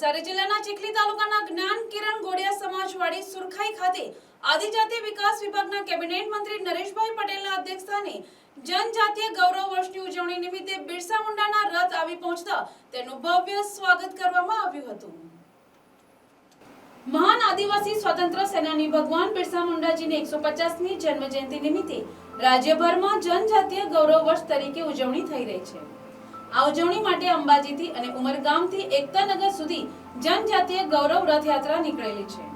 નવસારી જિલ્લાના ચીખલી તાલુકાના જ્ઞાન કિરણ ગોડિયા સમાજવાડી સુરખાઈ ખાતે આદિજાતિ વિકાસ વિભાગના કેબિનેટ મંત્રી નરેશભાઈ પટેલના અધ્યક્ષસ્થાને જનજાતીય ગૌરવ વર્ષની ઉજવણી નિમિત્તે બિરસા મુંડાના રથ આવી પહોંચતા તેનું ભવ્ય સ્વાગત કરવામાં આવ્યું હતું. મહાન આદિવાસી સ્વતંત્ર સેનાની ભગવાન બિરસા મુંડાજીની એકસો પચાસમી જન્મ જયંતિ નિમિત્તે રાજ્યભરમાં જનજાતીય ગૌરવ વર્ષ તરીકે ઉજવણી થઈ રહી છે. આ ઉજવણી માટે અંબાજીથી અને ઉમરગામથી એકતાનગર સુધી જનજાતીય ગૌરવ રથયાત્રા નીકળેલી છે.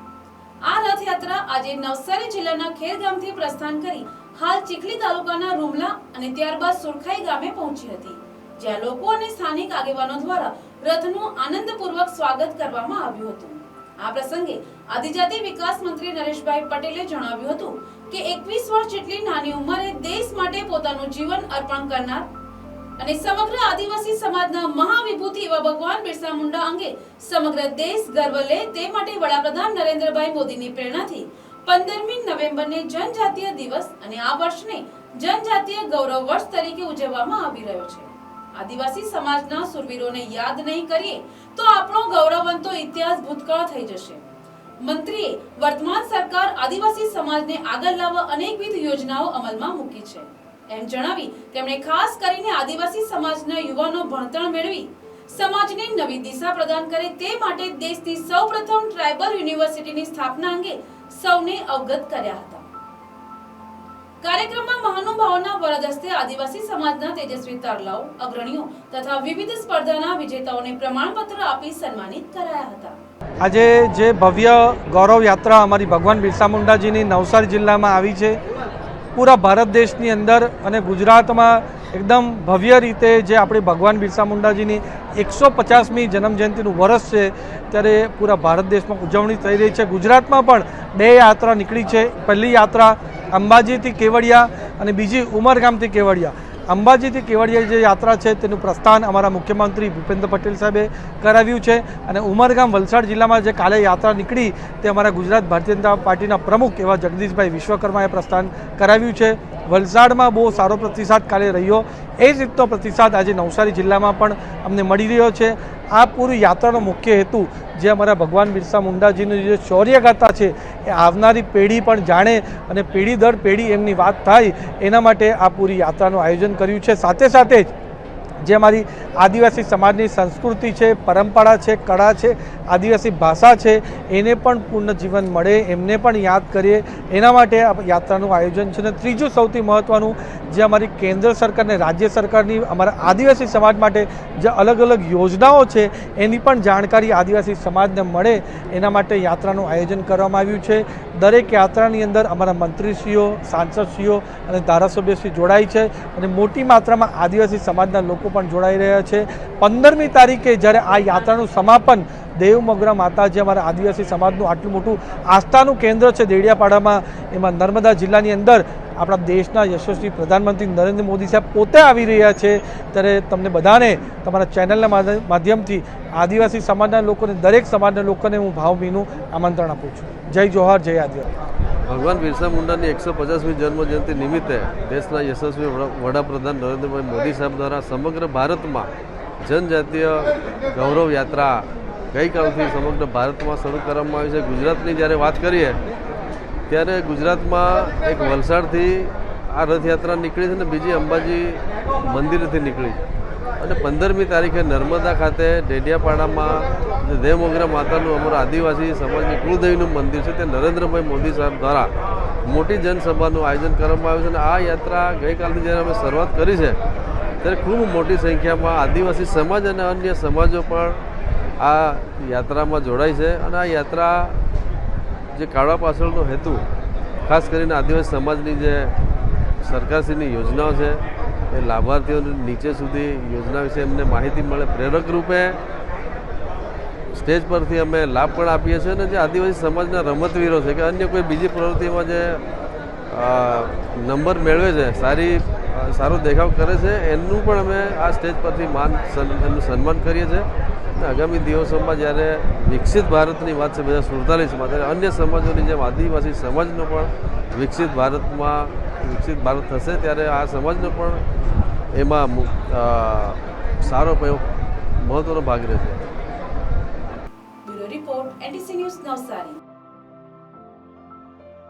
આ રથયાત્રા આજે નવસારી જિલ્લાના ખેર પ્રસ્થાન કરી હાલ ચીખલી તાલુકાના રૂમલા અને ત્યારબાદ સુરખાઈ ગામે પહોંચી હતી, જ્યાં લોકો અને સ્થાનિક આગેવાનો દ્વારા રથનું આનંદપૂર્વક સ્વાગત કરવામાં આવ્યું હતું. આ પ્રસંગે આદિજાતિ વિકાસ મંત્રી નરેશભાઈ પટેલે જણાવ્યું હતું કે એકવીસ વર્ષ જેટલી નાની ઉંમરે દેશ માટે પોતાનું જીવન અર્પણ કરનાર અને સમગ્ર આદિવાસી સમાજના મહાવિભૂતિ એવા ભગવાન બિરસા મુંડા અંગે સમગ્ર દેશ ગર્વ લે તે માટે વડાપ્રધાન નરેન્દ્રભાઈ મોદીની પ્રેરણાથી પંદરમી નવેમ્બરને જનજાતીય દિવસ અને આ વર્ષને જનજાતીય ગૌરવ વર્ષ તરીકે ઉજવવામાં આવી રહ્યો છે. આદિવાસી સમાજના સુરવીરોને યાદ નહીં કરીએ તો આપણો ગૌરવવંતો ઇતિહાસ ભૂતકાળ થઈ જશે. મંત્રીએ વર્તમાન સરકાર આદિવાસી સમાજને આગળ લાવવા અનેકવિધ યોજનાઓ અમલમાં મૂકી છે. એમ જણાવી તેમણે ખાસ કરીને આદિવાસી સમાજના યુવાનો ભણતર મેળવી સમાજને નવી દિશા પ્રદાન કરે તે માટે દેશની સૌપ્રથમ ટ્રાઇબલ યુનિવર્સિટીની સ્થાપના અંગે સૌને અવગત કર્યા હતા. કાર્યક્રમમાં મહાનુભાવોના વરદ હસ્તે આદિવાસી સમાજના તેજસ્વી તારલાઓ, અગ્રણીઓ તથા વિવિધ સ્પર્ધાના વિજેતાઓને પ્રમાણપત્ર આપી સન્માનિત કરાયા હતા. આજે જે ભવ્ય ગૌરવ યાત્રા અમારી ભગવાન બિરસા મુંડાજીની નવસારી જિલ્લામાં આવી છે પૂરા ભારત દેશની અંદર અને ગુજરાતમાં એકદમ ભવ્ય રીતે જે આપણી ભગવાન બિરસા મુંડાજીની એકસો પચાસમી જન્મજયંતિનું વર્ષ છે, ત્યારે પૂરા ભારત દેશમાં ઉજવણી થઈ રહી છે. ગુજરાતમાં પણ બે યાત્રા નીકળી છે. પહેલી યાત્રા અંબાજીથી કેવડિયા અને બીજી ઉમરગામથી કેવડિયા. અંબાજીથી કેવડિયા જે યાત્રા છે તેનું પ્રસ્થાન અમારા મુખ્યમંત્રી ભૂપેન્દ્ર પટેલ સાહેબે કરાવ્યું છે અને ઉમરગામ વલસાડ જિલ્લામાં જે કાલે યાત્રા નીકળી તે અમારા ગુજરાત ભારતીય જનતા પાર્ટીના પ્રમુખ એવા જગદીશભાઈ વિશ્વકર્માએ પ્રસ્થાન કરાવ્યું છે. વલસાડમાં બહુ સારો પ્રતિસાદ કાલે રહ્યો. એ જ રીતનો પ્રતિસાદ આજે નવસારી જિલ્લામાં પણ અમને મળી રહ્યો છે. આ પૂરી યાત્રાનો મુખ્ય હેતુ જે અમારા ભગવાન બિરસા મુંડાજીની જે શૌર્યગાથા છે, એ આવનારી પેઢી પણ જાણે અને પેઢી દર પેઢી એમની વાત થાય, એના માટે આ પૂરી યાત્રાનું આયોજન કર્યું છે. સાથે સાથે જ જે અમારી આદિવાસી સમાજની સંસ્કૃતિ છે, પરંપરા છે, કળા છે, આદિવાસી ભાષા છે, એને પણ પૂર્ણ જીવન મળે, એમને પણ યાદ કરીએ. એના માટે યાત્રાનું આયોજન છે. અને ત્રીજું સૌથી મહત્ત્વનું જે અમારી કેન્દ્ર સરકાર અને રાજ્ય સરકારની અમારા આદિવાસી સમાજ માટે જે અલગ અલગ યોજનાઓ છે, એની પણ જાણકારી આદિવાસી સમાજને મળે, એના માટે યાત્રાનું આયોજન કરવામાં આવ્યું છે. દરેક યાત્રાની અંદર અમારા મંત્રીશ્રીઓ, સાંસદશ્રીઓ અને ધારાસભ્યશ્રી જોડાય છે. અને મોટી માત્રામાં આદિવાસી સમાજના લોકો પણ જોડાઈ રહ્યા છે. પંદરમી તારીખે જ્યારે આ યાત્રાનું સમાપન દેવ માતાજી અમારા આદિવાસી સમાજનું આટલું મોટું આસ્થાનું કેન્દ્ર છે દેડિયાપાડામાં, એમાં નર્મદા જિલ્લાની અંદર આપણા દેશના યશસ્વી પ્રધાનમંત્રી નરેન્દ્ર મોદી સાહેબ પોતે આવી રહ્યા છે. ત્યારે તમને બધાને તમારા ચેનલના માધ્યમથી આદિવાસી સમાજના લોકોને, દરેક સમાજના લોકોને હું ભાવભીનું આમંત્રણ આપું છું. જય જોહાર, જય આદિવાસી. ભગવાન બિરસા મુંડાની એકસો પચાસમી જન્મજયંતિ નિમિત્તે દેશના યશસ્વી વડા- વડાપ્રધાન નરેન્દ્રભાઈ મોદી સાહેબ દ્વારા સમગ્ર ભારતમાં જનજાતીય ગૌરવ યાત્રા ગઈકાલથી સમગ્ર ભારતમાં શરૂ કરવામાં આવી છે. ગુજરાતની જ્યારે વાત કરીએ, ત્યારે ગુજરાતમાં એક વલસાડથી આ રથયાત્રા નીકળી છે અને બીજી અંબાજી મંદિરેથી નીકળી. અને પંદરમી તારીખે નર્મદા ખાતે ડેડિયાપાડામાં દેવમોગરા માતાનું અમારું આદિવાસી સમાજની કુળદેવીનું મંદિર છે તે નરેન્દ્રભાઈ મોદી સાહેબ દ્વારા મોટી જનસભાનું આયોજન કરવામાં આવ્યું છે અને આ યાત્રા ગઈકાલથી જ્યારે અમે શરૂઆત કરી છે, ત્યારે ખૂબ મોટી સંખ્યામાં આદિવાસી સમાજ અને અન્ય સમાજો પણ આ યાત્રામાં જોડાય છે અને આ યાત્રા જે કાળા પાછળનો હેતુ, ખાસ કરીને આદિવાસી સમાજની જે સરકારશ્રીની યોજનાઓ છે એ લાભાર્થીઓને નીચે સુધી યોજના વિશે એમને માહિતી મળે. પ્રેરક રૂપે સ્ટેજ પરથી અમે લાભ પણ આપીએ છીએ અને જે આદિવાસી સમાજના રમતવીરો છે કે અન્ય કોઈ બીજી પ્રવૃત્તિમાં જે નંબર મેળવે છે, સારી સારો દેખાવ કરે છે, એનું પણ અમે આ સ્ટેજ પરથી માન એમનું સન્માન કરીએ છીએ. અને આગામી દિવસોમાં જ્યારે વિકસિત ભારતની વાત છે બે હજાર સુડતાલીસમાં, ત્યારે અન્ય સમાજોની જેમ આદિવાસી સમાજનો પણ વિકસિત ભારતમાં, વિકસિત ભારત થશે, ત્યારે આ સમાજનો પણ એમાં સારો પ્રયોગ મહત્ત્વનો ભાગ રહેશે રિપોર્ટ એનડીસી ન્યૂઝ નવસારી.